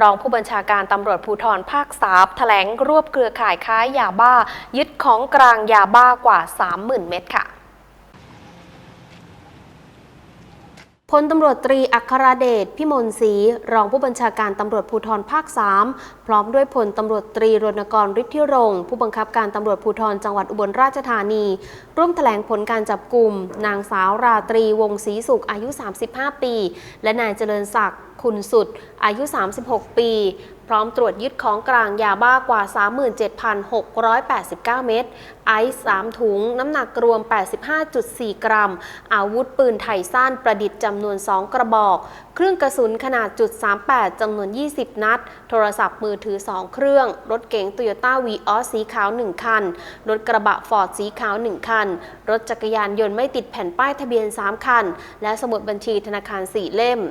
รองผู้บัญชาการตำรวจภูธรภาคสามแถลงรวบเครือข่ายค้ายาบ้า ยึดของกลางยาบ้ากว่า 30,000 เม็ดค่ะพลตำรวจตรีอัครเดชพิมลศรีรองผู้บัญชาการตำรวจภูธรภาค 3 พร้อมด้วยพลตำรวจตรีรณกรฤทธิรงค์ผู้บังคับการตำรวจภูธรจังหวัดอุบลราชธานี ร่วมแถลงผลการจับกลุ่ม นางสาวราตรีวงศรีสุขอายุ 35 ปี และนายเจริญศักดิ์คุณสุด อายุ 36 ปี พร้อมตรวจยึดของกลางยาบ้ากว่า 37,689 เม็ด ไอซ์3ถุง น้ำหนักรวม 85.4 กรัม อาวุธปืนไทยสั้นประดิษฐ์จำนวน 2 กระบอก เครื่องกระสุนขนาดจุด38จำนวน 20 นัด โทรศัพท์มือถือ 2 เครื่อง รถเก๋งโตโยต้าวีออสสีขาว 1 คัน รถกระบะฟอร์ดสีขาว 1 คัน รถจักรยานยนต์ไม่ติดแผ่นป้ายทะเบียน 3 คัน และสมุดบัญชีธนาคาร 4 เล่ม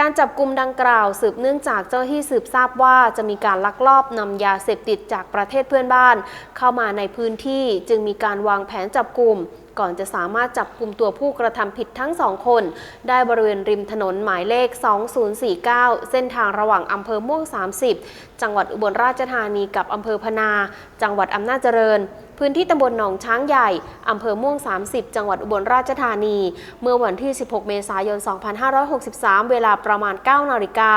การจับกลุ่มดังกล่าวสืบเนื่องจากเจ้าที่สืบทราบว่าจะมีการลักลอบนำยาเสพติดจากประเทศเพื่อนบ้าน เข้ามาในพื้นที่จึงมีการวางแผนจับกลุ่มก่อนจะสามารถจับกลุ่มตัวผู้กระทำผิดทั้งสองคน ได้บริเวณริมถนนหมายเลข 2049 เส้นทางระหว่างอำเภอม่วง 30 จังหวัดอุบลราชธานีกับอำเภอพนา จังหวัดอำนาจเจริญ พื้นที่ตำบลหนองช้างใหญ่ อำเภอม่วง 30 จังหวัดอุบลราชธานี เมื่อวันที่ 16 เมษายน 2563 เวลาประมาณ 9 นาฬิกา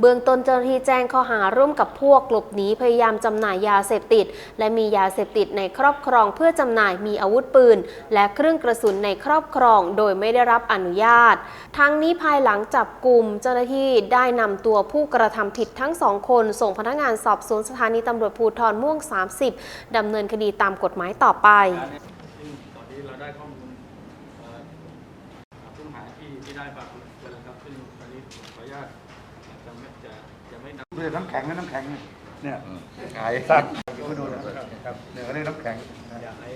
เบื้องต้นเจ้าหน้าที่แจ้งข้อหาร่วมกับพวกหลบหนีพยายามจำหน่ายยาเสพติด และมียาเสพติดในครอบครองเพื่อจำหน่ายมีอาวุธปืน และเครื่องกระสุนในครอบครองโดยไม่ได้รับอนุญาต ทั้งนี้ภายหลังจับกลุ่มเจ้าหน้าที่ได้นำตัวผู้กระทำผิดทั้งสองคน ส่งพนักงานสอบสวนสถานีตำรวจภูธรม่วง 30ดำเนินคดีตามกฎหมายต่อไปตอนนี้เราได้ข้อมูลเอ่อผู้หาที่ที่ได้มาแล้วครับซึ่งตอนนี้ผมขออนุญาต จะไม่จะจะไม่นำเรียกน้ำแข็งนะน้ำแข็งเนี่ยเนี่ยขายสัตว์อยู่ก็ดูนะครับเนี่ยเขาเรียกน้ำแข็งนะอยากให้